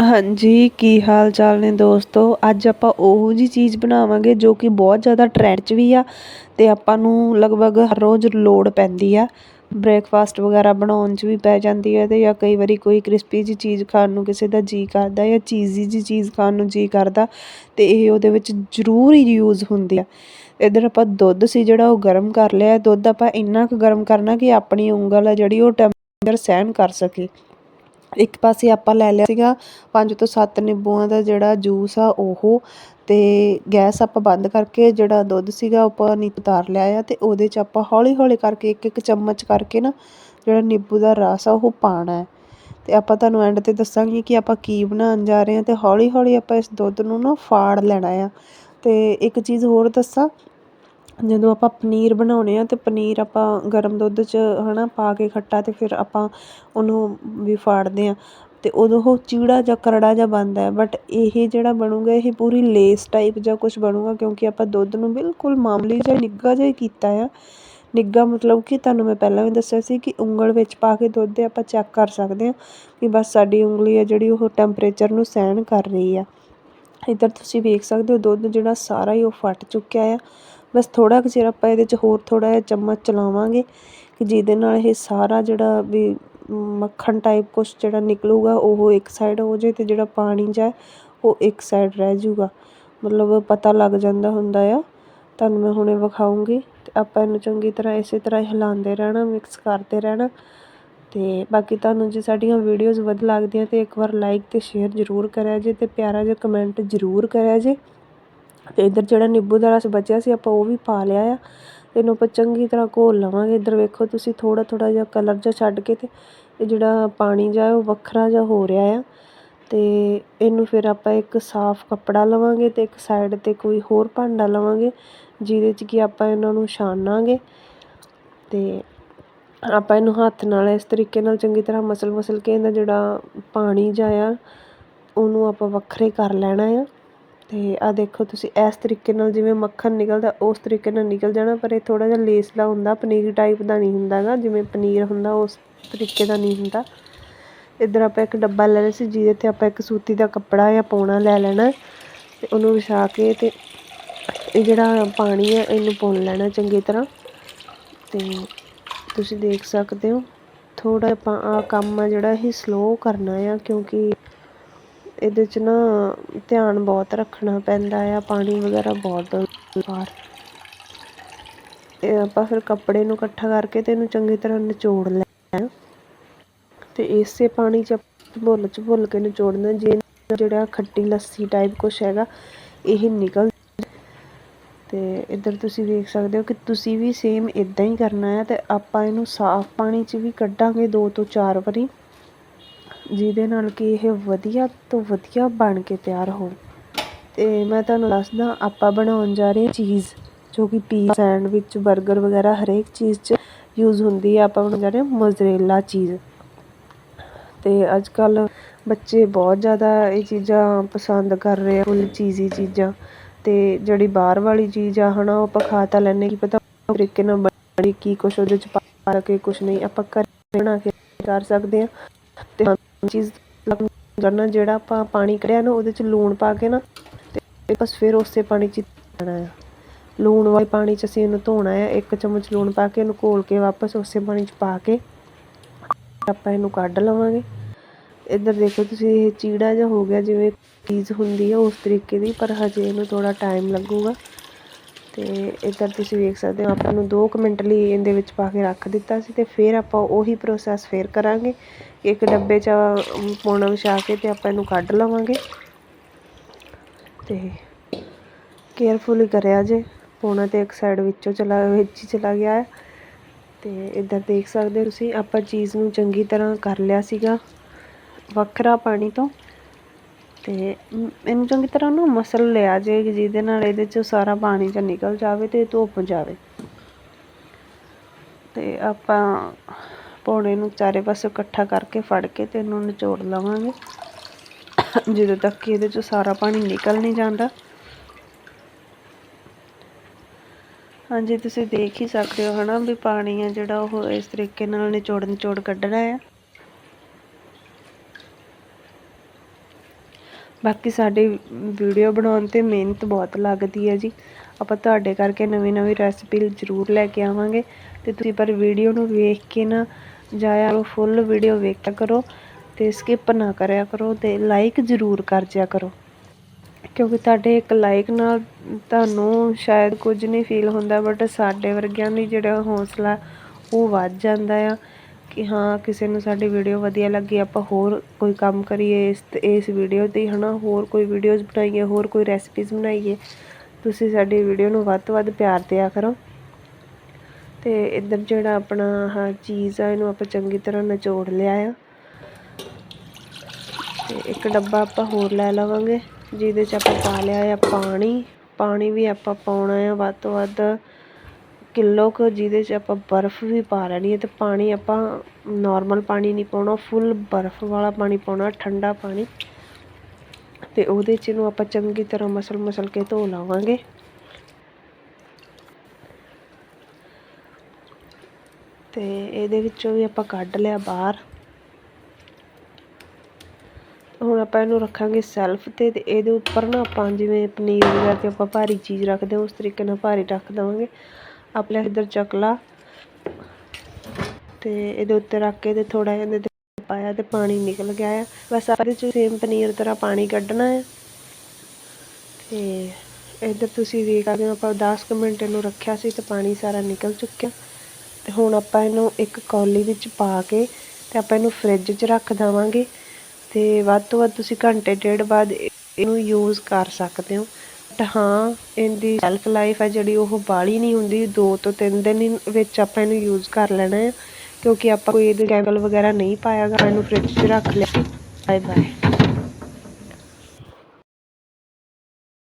ਹਾਂਜੀ, ਕੀ ਹਾਲ ਚਾਲ ਨੇ ਦੋਸਤੋ? ਅੱਜ ਆਪਾਂ ਉਹੋ ਜੀ ਚੀਜ਼ ਬਣਾਵਾਂਗੇ ਜੋ ਕਿ ਬਹੁਤ ਜ਼ਿਆਦਾ ਟ੍ਰੈਂਡ 'ਚ ਵੀ ਆ ਤੇ ਆਪਾਂ ਨੂੰ ਲਗਭਗ ਹਰ ਰੋਜ਼ ਲੋੜ ਪੈਂਦੀ ਆ। ਬ੍ਰੇਕਫਾਸਟ ਵਗੈਰਾ ਬਣਾਉਣ 'ਚ ਵੀ ਪੈ ਜਾਂਦੀ ਹੈ ਤੇ ਜਾਂ ਕਈ ਵਾਰੀ ਕੋਈ ਕ੍ਰਿਸਪੀ ਜੀ ਚੀਜ਼ ਖਾਣ ਨੂੰ ਕਿਸੇ ਦਾ ਜੀ ਕਰਦਾ ਜਾਂ ਚੀਜ਼ੀ ਜੀ ਚੀਜ਼ ਖਾਣ ਨੂੰ ਜੀ ਕਰਦਾ ਤੇ ਇਹ ਉਹਦੇ ਵਿੱਚ ਜ਼ਰੂਰ ਹੀ ਯੂਜ਼ ਹੁੰਦੀ ਆ। ਇੱਧਰ ਆਪਾਂ ਦੁੱਧ ਸੀ ਜਿਹੜਾ ਉਹ ਗਰਮ ਕਰ ਲਿਆ। ਦੁੱਧ ਆਪਾਂ ਇੰਨਾ ਕੁ ਗਰਮ ਕਰਨਾ ਕਿ ਆਪਣੀ ਉਂਗਲ ਆ ਜਿਹੜੀ ਉਹ ਟੈਂਪਰੇਚਰ ਸਹਿਣ ਕਰ ਸਕੇ। ਇੱਕ ਪਾਸੇ ਆਪਾਂ ਲੈ ਲਿਆ ਸੀਗਾ ਪੰਜ ਤੋਂ ਸੱਤ ਨਿੰਬੂਆਂ ਦਾ ਜਿਹੜਾ ਜੂਸ ਆ ਉਹ ਅਤੇ ਗੈਸ ਆਪਾਂ ਬੰਦ ਕਰਕੇ ਜਿਹੜਾ ਦੁੱਧ ਸੀਗਾ ਆਪਾਂ ਨੀਚੇ ਉਤਾਰ ਲਿਆ ਆ ਅਤੇ ਉਹਦੇ 'ਚ ਆਪਾਂ ਹੌਲੀ ਹੌਲੀ ਕਰਕੇ ਇੱਕ ਇੱਕ ਚਮਚ ਕਰਕੇ ਨਾ ਜਿਹੜਾ ਨਿੰਬੂ ਦਾ ਰਸ ਆ ਉਹ ਪਾਉਣਾ ਅਤੇ ਆਪਾਂ ਤੁਹਾਨੂੰ ਐਂਡ ਤੇ ਦੱਸਾਂਗੇ ਕਿ ਆਪਾਂ ਕੀ ਬਣਾਉਣ ਜਾ ਰਹੇ ਹਾਂ ਅਤੇ ਹੌਲੀ ਹੌਲੀ ਆਪਾਂ ਇਸ ਦੁੱਧ ਨੂੰ ਨਾ ਫਾੜ ਲੈਣਾ ਆ। ਅਤੇ ਇੱਕ ਚੀਜ਼ ਹੋਰ ਦੱਸਾਂ ਜਦੋਂ ਆਪਾਂ ਪਨੀਰ ਬਣਾਉਣੇ ਆ ਤਾਂ ਪਨੀਰ ਆਪਾਂ ਗਰਮ ਦੁੱਧ 'ਚ ਹੈ ਨਾ ਪਾ ਕੇ ਖੱਟਾ ਅਤੇ ਫਿਰ ਆਪਾਂ ਉਹਨੂੰ ਵੀ ਫਾੜਦੇ ਹਾਂ ਅਤੇ ਉਦੋਂ ਉਹ ਚੀੜਾ ਜਾਂ ਕਰੜਾ ਜਿਹਾ ਬਣਦਾ ਬਟ ਇਹ ਜਿਹੜਾ ਬਣੂਗਾ, ਇਹ ਪੂਰੀ ਲੇਸ ਟਾਈਪ ਜਾਂ ਕੁਛ ਬਣੂਗਾ ਕਿਉਂਕਿ ਆਪਾਂ ਦੁੱਧ ਨੂੰ ਬਿਲਕੁਲ ਮਾਮੂਲੀ ਜਿਹਾ ਨਿੱਘਾ ਜਿਹਾ ਹੀ ਕੀਤਾ ਆ। ਨਿੱਘਾ ਮਤਲਬ ਕਿ ਤੁਹਾਨੂੰ ਮੈਂ ਪਹਿਲਾਂ ਵੀ ਦੱਸਿਆ ਸੀ ਕਿ ਉਂਗਲ ਵਿੱਚ ਪਾ ਕੇ ਦੁੱਧ ਦੇ ਆਪਾਂ ਚੈੱਕ ਕਰ ਸਕਦੇ ਹਾਂ ਕਿ ਬਸ ਸਾਡੀ ਉਂਗਲੀ ਆ ਜਿਹੜੀ ਉਹ ਟੈਂਪਰੇਚਰ ਨੂੰ ਸਹਿਣ ਕਰ ਰਹੀ ਆ। ਇੱਧਰ ਤੁਸੀਂ ਵੇਖ ਸਕਦੇ ਹੋ ਦੁੱਧ ਜਿਹੜਾ ਸਾਰਾ ਹੀ ਉਹ ਫਟ ਚੁੱਕਿਆ ਆ। ਬਸ ਥੋੜ੍ਹਾ ਕੁ ਚਿਰ ਆਪਾਂ ਇਹਦੇ 'ਚ ਹੋਰ ਥੋੜ੍ਹਾ ਜਿਹਾ ਚਮਚ ਚਲਾਵਾਂਗੇ ਕਿ ਜਿਹਦੇ ਨਾਲ ਇਹ ਸਾਰਾ ਜਿਹੜਾ ਵੀ ਮੱਖਣ ਟਾਈਪ ਕੁਛ ਜਿਹੜਾ ਨਿਕਲੂਗਾ, ਉਹ ਇੱਕ ਸਾਈਡ ਹੋ ਜਾਵੇ ਅਤੇ ਜਿਹੜਾ ਪਾਣੀ ਜਿਹਾ ਉਹ ਇੱਕ ਸਾਈਡ ਰਹਿ ਜੂਗਾ ਮਤਲਬ ਪਤਾ ਲੱਗ ਜਾਂਦਾ ਹੁੰਦਾ ਆ। ਤੁਹਾਨੂੰ ਮੈਂ ਹੁਣੇ ਵਿਖਾਉਂਗੀ ਅਤੇ ਆਪਾਂ ਇਹਨੂੰ ਚੰਗੀ ਤਰ੍ਹਾਂ ਇਸੇ ਤਰ੍ਹਾਂ ਹਿਲਾਉਂਦੇ ਰਹਿਣਾ ਮਿਕਸ ਕਰਦੇ ਰਹਿਣਾ। ਅਤੇ ਬਾਕੀ ਤੁਹਾਨੂੰ ਜੇ ਸਾਡੀਆਂ ਵੀਡੀਓਜ਼ ਵਧ ਲੱਗਦੀਆਂ ਤੇ ਇੱਕ ਵਾਰ ਲਾਈਕ ਅਤੇ ਸ਼ੇਅਰ ਜ਼ਰੂਰ ਕਰਿਆ ਜੇ ਅਤੇ ਪਿਆਰਾ ਜਿਹਾ ਕਮੈਂਟ ਜ਼ਰੂਰ ਕਰਿਆ ਜੇ। ਅਤੇ ਇੱਧਰ ਜਿਹੜਾ ਨਿੰਬੂ ਦਾ ਰਸ ਬਚਿਆ ਸੀ, ਆਪਾਂ ਉਹ ਵੀ ਪਾ ਲਿਆ ਆ। ਤੇ ਇਹਨੂੰ ਆਪਾਂ ਚੰਗੀ ਤਰ੍ਹਾਂ ਘੋਲ ਲਵਾਂਗੇ। ਇੱਧਰ ਵੇਖੋ ਤੁਸੀਂ ਥੋੜ੍ਹਾ ਥੋੜ੍ਹਾ ਜਿਹਾ ਕਲਰ ਜਿਹਾ ਛੱਡ ਕੇ ਅਤੇ ਇਹ ਜਿਹੜਾ ਪਾਣੀ ਜਿਹਾ ਉਹ ਵੱਖਰਾ ਜਿਹਾ ਹੋ ਰਿਹਾ ਆ। ਅਤੇ ਇਹਨੂੰ ਫਿਰ ਆਪਾਂ ਇੱਕ ਸਾਫ਼ ਕੱਪੜਾ ਲਵਾਂਗੇ ਅਤੇ ਇੱਕ ਸਾਈਡ ਤੇ ਕੋਈ ਹੋਰ ਭਾਂਡਾ ਲਵਾਂਗੇ, ਜਿਹਦੇ 'ਚ ਕਿ ਆਪਾਂ ਇਹਨਾਂ ਨੂੰ ਛਾਣਾਂਗੇ ਅਤੇ ਆਪਾਂ ਇਹਨੂੰ ਹੱਥ ਨਾਲ ਇਸ ਤਰੀਕੇ ਨਾਲ ਚੰਗੀ ਤਰ੍ਹਾਂ ਮਸਲ ਮਸਲ ਕੇ ਇਹਦਾ ਜਿਹੜਾ ਪਾਣੀ ਜਿਹਾ ਆ, ਉਹਨੂੰ ਆਪਾਂ ਵੱਖਰੇ ਕਰ ਲੈਣਾ ਆ। ਅਤੇ ਆਹ ਦੇਖੋ ਤੁਸੀਂ ਇਸ ਤਰੀਕੇ ਨਾਲ ਜਿਵੇਂ ਮੱਖਣ ਨਿਕਲਦਾ, ਉਸ ਤਰੀਕੇ ਨਾਲ ਨਿਕਲ ਜਾਣਾ, ਪਰ ਇਹ ਥੋੜ੍ਹਾ ਜਿਹਾ ਲੇਸਲਾ ਹੁੰਦਾ, ਪਨੀਰ ਟਾਈਪ ਦਾ ਨਹੀਂ ਹੁੰਦਾ ਹੁੰਦਾਗਾ ਜਿਵੇਂ ਪਨੀਰ ਹੁੰਦਾ, ਉਸ ਤਰੀਕੇ ਦਾ ਨਹੀਂ ਹੁੰਦਾ। ਇੱਧਰ ਆਪਾਂ ਇੱਕ ਡੱਬਾ ਲੈ ਲਿਆ ਸੀ, ਜਿਹਦੇ ਤੇ ਆਪਾਂ ਇੱਕ ਸੂਤੀ ਦਾ ਕੱਪੜਾ ਜਾਂ ਪੌਣਾ ਲੈ ਲੈਣਾ ਅਤੇ ਉਹਨੂੰ ਵਿਛਾ ਕੇ ਅਤੇ ਇਹ ਜਿਹੜਾ ਪਾਣੀ ਹੈ, ਇਹਨੂੰ ਪੁਣ ਲੈਣਾ ਚੰਗੀ ਤਰ੍ਹਾਂ। ਅਤੇ ਤੁਸੀਂ ਦੇਖ ਸਕਦੇ ਹੋ, ਥੋੜ੍ਹਾ ਆਪਾਂ ਆਹ ਕੰਮ ਆ ਜਿਹੜਾ ਇਹ ਸਲੋ ਕਰਨਾ ਆ, ਕਿਉਂਕਿ ਇਹਦੇ 'ਚ ਨਾ ਧਿਆਨ ਬਹੁਤ ਰੱਖਣਾ ਪੈਂਦਾ ਆ, ਪਾਣੀ ਵਗੈਰਾ ਬਹੁਤ ਬਾਹਰ। ਇਹ ਆਪਾਂ ਫਿਰ ਕੱਪੜੇ ਨੂੰ ਇਕੱਠਾ ਕਰਕੇ ਤੇ ਇਹਨੂੰ ਚੰਗੀ ਤਰ੍ਹਾਂ ਨਿਚੋੜ ਲੈਣਾ ਤੇ ਇਸੇ ਪਾਣੀ 'ਚ ਭੁੱਲ 'ਚ ਭੁੱਲ ਕੇ ਨਿਚੋੜਨਾ ਜੇ ਜਿਹੜਾ ਖੱਟੀ ਲੱਸੀ ਟਾਈਪ ਕੁਛ ਹੈਗਾ, ਇਹ ਨਿਕਲ ਤੇ ਇੱਧਰ ਤੁਸੀਂ ਵੇਖ ਸਕਦੇ ਹੋ ਕਿ ਤੁਸੀਂ ਵੀ ਸੇਮ ਇਦਾਂ ਹੀ ਕਰਨਾ ਹੈ ਤੇ ਆਪਾਂ ਇਹਨੂੰ ਸਾਫ਼ ਪਾਣੀ 'ਚ ਵੀ ਕੱਢਾਂਗੇ ਦੋ ਤੋਂ ਚਾਰ ਵਾਰੀ। ਜਿਹਦੇ ਨਾਲ ਕਿ ਇਹ ਵਧੀਆ ਤੋਂ ਵਧੀਆ ਬਣ ਕੇ ਤਿਆਰ ਹੋ ਅਤੇ ਮੈਂ ਤੁਹਾਨੂੰ ਦੱਸਦਾ, ਆਪਾਂ ਬਣਾਉਣ ਜਾ ਰਹੇ ਚੀਜ਼, ਜੋ ਕਿ ਪੀਜ਼ਾ, ਸੈਂਡਵਿਚ, ਬਰਗਰ ਵਗੈਰਾ ਹਰੇਕ ਚੀਜ਼ 'ਚ ਯੂਜ਼ ਹੁੰਦੀ ਹੈ। ਆਪਾਂ ਬਣਾਉਣ ਜਾ ਰਹੇ ਮੋਜ਼ਰੇਲਾ ਚੀਜ਼। ਅਤੇ ਅੱਜ ਕੱਲ੍ਹ ਬੱਚੇ ਬਹੁਤ ਜ਼ਿਆਦਾ ਇਹ ਚੀਜ਼ਾਂ ਪਸੰਦ ਕਰ ਰਹੇ ਆ, ਫੁੱਲ ਚੀਜ਼ੀ ਚੀਜ਼ਾਂ। ਅਤੇ ਜਿਹੜੀ ਬਾਹਰ ਵਾਲੀ ਚੀਜ਼ ਆ, ਹਨਾ, ਉਹ ਆਪਾਂ ਖਾ ਤਾਂ ਲੈਂਦੇ ਕੀ ਪਤਾ ਤਰੀਕੇ ਨਾਲ ਬਣੀ, ਕੀ ਕੁਛ ਉਹਦੇ ਚ ਪਾ ਕੇ, ਕੁਛ ਨਹੀਂ। ਆਪਾਂ ਘਰ ਬਣਾ ਕੇ ਕਰ ਸਕਦੇ ਹਾਂ। ਤੇ ਚੀਜ਼ ਕਰਨਾ ਜਿਹੜਾ ਆਪਾਂ ਪਾਣੀ ਕੜਿਆ ਨਾ, ਉਹਦੇ ਚ ਲੂਣ ਪਾ ਕੇ ਨਾ, ਤੇ ਬਸ ਫਿਰ ਉਸੇ ਪਾਣੀ ਚ ਧੋਣਾ ਆ। ਲੂਣ ਵਾਲੇ ਪਾਣੀ ਚ ਅਸੀਂ ਇਹਨੂੰ ਧੋਣਾ ਆ, ਇੱਕ ਚਮਚ ਲੂਣ ਪਾ ਕੇ ਇਹਨੂੰ ਘੋਲ ਕੇ ਵਾਪਸ ਉਸੇ ਪਾਣੀ ਚ ਪਾ ਕੇ ਆਪਾਂ ਇਹਨੂੰ ਕੱਢ ਲਵਾਂਗੇ। ਇੱਧਰ ਦੇਖੋ ਤੁਸੀਂ, ਇਹ ਚੀੜਾ ਜਿਹਾ ਹੋ ਗਿਆ, ਜਿਵੇਂ ਚੀਜ਼ ਹੁੰਦੀ ਹੈ ਉਸ ਤਰੀਕੇ ਦੀ, ਪਰ ਹਜੇ ਇਹਨੂੰ ਥੋੜਾ ਟਾਈਮ ਲੱਗੂਗਾ। ਤੇ ਇੱਧਰ ਤੁਸੀਂ ਵੇਖ ਸਕਦੇ ਹੋ, ਆਪਾਂ ਨੂੰ 2 ਮਿੰਟ ਲਈ ਇਹਦੇ ਵਿੱਚ ਪਾ ਕੇ ਰੱਖ ਦਿੱਤਾ ਸੀ ਤੇ ਫਿਰ ਆਪਾਂ ਉਹੀ ਪ੍ਰੋਸੈਸ ਫੇਰ ਕਰਾਂਗੇ। ਇੱਕ ਡੱਬੇ 'ਚ ਪੋਣਾ ਵਿਛਾ ਕੇ ਤੇ ਆਪਾਂ ਇਹਨੂੰ ਕੱਢ ਲਵਾਂਗੇ। ਤੇ ਕੇਅਰਫੁਲੀ ਕਰਿਆ ਜੇ, ਪੋਣਾ ਤੇ ਇੱਕ ਸਾਈਡ ਵਿੱਚੋਂ ਚਲਾ, ਵਿੱਚ ਹੀ ਚਲਾ ਗਿਆ ਹੈ। ਤੇ ਇੱਧਰ ਦੇਖ ਸਕਦੇ ਤੁਸੀਂ, ਆਪਾਂ ਚੀਜ਼ ਨੂੰ ਚੰਗੀ ਤਰ੍ਹਾਂ ਕਰ ਲਿਆ ਸੀਗਾ, ਵੱਖਰਾ ਪਾਣੀ ਤੋਂ। ਤੇ ਇਹਨੂੰ ਚੰਗੀ ਤਰ੍ਹਾਂ ਨਾ ਮਸਲ ਲਿਆ ਜੇ ਜਿਹਦੇ ਨਾਲ ਇਹਦੇ 'ਚੋਂ ਸਾਰਾ ਪਾਣੀ ਜਾਂ ਨਿਕਲ ਜਾਵੇ ਤੇ ਧੁੱਪ ਜਾਵੇ। ਤੇ ਆਪਾਂ ਪੌਣੇ ਨੂੰ ਚਾਰੇ ਪਾਸੇ ਇਕੱਠਾ ਕਰਕੇ ਫੜ ਕੇ ਤੇ ਇਹਨੂੰ ਨਿਚੋੜ ਲਵਾਂਗੇ। ਜਦੋਂ ਤੱਕ ਕਿ ਇਹਦੇ 'ਚੋਂ ਸਾਰਾ ਪਾਣੀ ਨਿਕਲ ਨਹੀਂ ਜਾਂਦਾ। ਹਾਂਜੀ, ਤੁਸੀਂ ਦੇਖ ਹੀ ਸਕਦੇ ਹੋ ਹਨਾ ਵੀ ਪਾਣੀ ਆ ਜਿਹੜਾ ਉਹ ਇਸ ਤਰੀਕੇ ਨਾਲ ਨਿਚੋੜ ਨਿਚੋੜ ਕੱਢਣਾ ਹੈ ਬਾਕੀ ਸਾਡੀ ਵੀਡੀਓ ਬਣਾਉਣ ਤੇ ਮਿਹਨਤ ਬਹੁਤ ਲੱਗਦੀ ਹੈ ਜੀ। ਆਪਾਂ ਤੁਹਾਡੇ ਕਰਕੇ ਨਵੀਂ ਨਵੀਂ ਰੈਸਪੀ ਜ਼ਰੂਰ ਲੈ ਕੇ ਆਵਾਂਗੇ। ਤੇ ਤੁਸੀਂ ਪਰ ਵੀਡੀਓ ਨੂੰ ਵੇਖ ਕੇ ਨਾ ਜਾਇਆ ਕਰੋ ਫੁੱਲ ਵੀਡੀਓ ਵੇਖਿਆ ਕਰੋ ਤੇ ਸਕਿਪ ਨਾ ਕਰਿਆ ਕਰੋ ਤੇ ਲਾਈਕ ਜ਼ਰੂਰ ਕਰ ਜਿਆ ਕਰੋ। ਕਿਉਂਕਿ ਤੁਹਾਡੇ ਇੱਕ ਲਾਈਕ ਨਾਲ ਤੁਹਾਨੂੰ ਸ਼ਾਇਦ ਕੁਝ ਨਹੀਂ ਫੀਲ ਹੁੰਦਾ ਬਟ ਸਾਡੇ ਵਰਗਿਆਂ ਲਈ ਜਿਹੜਾ ਹੌਸਲਾ ਉਹ ਵੱਧ ਜਾਂਦਾ ਆ। ਕਿ ਹਾਂ, ਕਿਸੇ ਨੂੰ ਸਾਡੀ ਵੀਡੀਓ ਵਧੀਆ ਲੱਗੀ, ਆਪਾਂ ਹੋਰ ਕੋਈ ਕੰਮ ਕਰੀਏ ਇਸ ਇਸ ਵੀਡੀਓ ਤੇ ਨਾ ਹੋਰ ਕੋਈ ਵੀਡੀਓਜ਼ ਬਣਾਈਏ, ਹੋਰ ਕੋਈ ਰੈਸਪੀਜ਼ ਬਣਾਈਏ। ਤੁਸੀਂ ਸਾਡੀ ਵੀਡੀਓ ਨੂੰ ਵੱਧ ਤੋਂ ਵੱਧ ਪਿਆਰ ਦਿਆ ਕਰੋ। ਤੇ ਇੱਧਰ ਜਿਹੜਾ ਆਪਣਾ ਆਹ ਚੀਜ਼ ਆ, ਇਹਨੂੰ ਆਪਾਂ ਚੰਗੀ ਤਰ੍ਹਾਂ ਨਿਚੋੜ ਲਿਆ ਆ। ਤੇ ਇੱਕ ਡੱਬਾ ਆਪਾਂ ਹੋਰ ਲੈ ਲਵਾਂਗੇ, ਜਿਹਦੇ 'ਚ ਆਪਾਂ ਪਾ ਲਿਆ ਆ ਪਾਣੀ। ਪਾਣੀ ਵੀ ਆਪਾਂ ਪਾਉਣਾ ਆ ਵੱਧ ਤੋਂ ਵੱਧ। ਕਿਲੋ ਕੁ ਜਿਹਦੇ 'ਚ ਆਪਾਂ ਬਰਫ਼ ਵੀ ਪਾ ਲੈਣੀ ਹੈ ਅਤੇ ਪਾਣੀ ਆਪਾਂ ਨੋਰਮਲ ਪਾਣੀ ਨਹੀਂ ਪਾਉਣਾ ਫੁੱਲ ਬਰਫ਼ ਵਾਲਾ ਪਾਣੀ ਪਾਉਣਾ, ਠੰਡਾ ਪਾਣੀ। ਅਤੇ ਉਹਦੇ 'ਚ ਇਹਨੂੰ ਆਪਾਂ ਚੰਗੀ ਤਰ੍ਹਾਂ ਮਸਲ ਮਸਲ ਕੇ ਧੋ ਲਵਾਂਗੇ। ਅਤੇ ਇਹਦੇ ਵਿੱਚੋਂ ਵੀ ਆਪਾਂ ਕੱਢ ਲਿਆ ਬਾਹਰ। ਹੁਣ ਆਪਾਂ ਇਹਨੂੰ ਰੱਖਾਂਗੇ ਸੈਲਫ ਤੇ ਤੇ ਇਹਦੇ ਉੱਪਰ ਨਾ ਆਪਾਂ ਜਿਵੇਂ ਪਨੀਰ ਵਗੈਰਾ ਤੇ ਆਪਾਂ ਭਾਰੀ ਚੀਜ਼ ਰੱਖਦੇ ਹਾਂ, ਉਸ ਤਰੀਕੇ ਨਾਲ ਭਾਰੀ ਰੱਖ ਦੇਵਾਂਗੇ। ਆਪਣੇ ਇੱਧਰ ਚਕਲਾ ਤੇ ਇਹਦੇ ਉੱਤੇ ਰੱਖ ਕੇ ਤੇ ਥੋੜਾ ਜਿਹਾ ਇਹਦੇ ਤੇ ਪਾਇਆ ਤੇ ਪਾਣੀ ਨਿਕਲ ਗਿਆ ਆ। ਬਸ ਇਹਦੇ ਚ ਸੇਮ ਪਨੀਰ ਤਰ੍ਹਾਂ ਪਾਣੀ ਕੱਢਣਾ ਹੈ ਤੇ ਇੱਧਰ ਤੁਸੀਂ ਵੇਖ ਸਕਦੇ ਹੋ, ਆਪਾਂ 10 ਕੁ ਮਿੰਟ ਇਹਨੂੰ ਰੱਖਿਆ ਸੀ ਤੇ ਪਾਣੀ ਸਾਰਾ ਨਿਕਲ ਚੁੱਕਿਆ। ਤੇ ਹੁਣ ਆਪਾਂ ਇਹਨੂੰ ਇੱਕ ਕੌਲੀ ਵਿੱਚ ਪਾ ਕੇ ਤੇ ਆਪਾਂ ਇਹਨੂੰ ਫ੍ਰਿਜ 'ਚ ਰੱਖ ਦੇਵਾਂਗੇ। ਤੇ ਵੱਧ ਤੋਂ ਵੱਧ ਤੁਸੀਂ ਘੰਟੇ ਡੇਢ ਬਾਅਦ ਇਹਨੂੰ ਯੂਜ਼ ਕਰ ਸਕਦੇ ਹੋ। ਬਟ ਹਾਂ ਇਹਦੀ ਸੈਲਫ ਲਾਈਫ ਹੈ ਜਿਹੜੀ ਉਹ ਬਾਹਲੀ ਨਹੀਂ ਹੁੰਦੀ, ਦੋ ਤੋਂ ਤਿੰਨ ਦਿਨ ਵਿੱਚ ਆਪਾਂ ਇਹਨੂੰ ਯੂਜ਼ ਕਰ ਲੈਣਾ ਹੈ, ਕਿਉਂਕਿ ਆਪਾਂ ਕੋਈ ਇਹਦੇ ਕੈਮੀਕਲ ਵਗੈਰਾ ਨਹੀਂ ਪਾਇਆ ਗਾ ਇਹਨੂੰ ਫ੍ਰਿਜ 'ਚ ਰੱਖ ਲਿਆ। Bye bye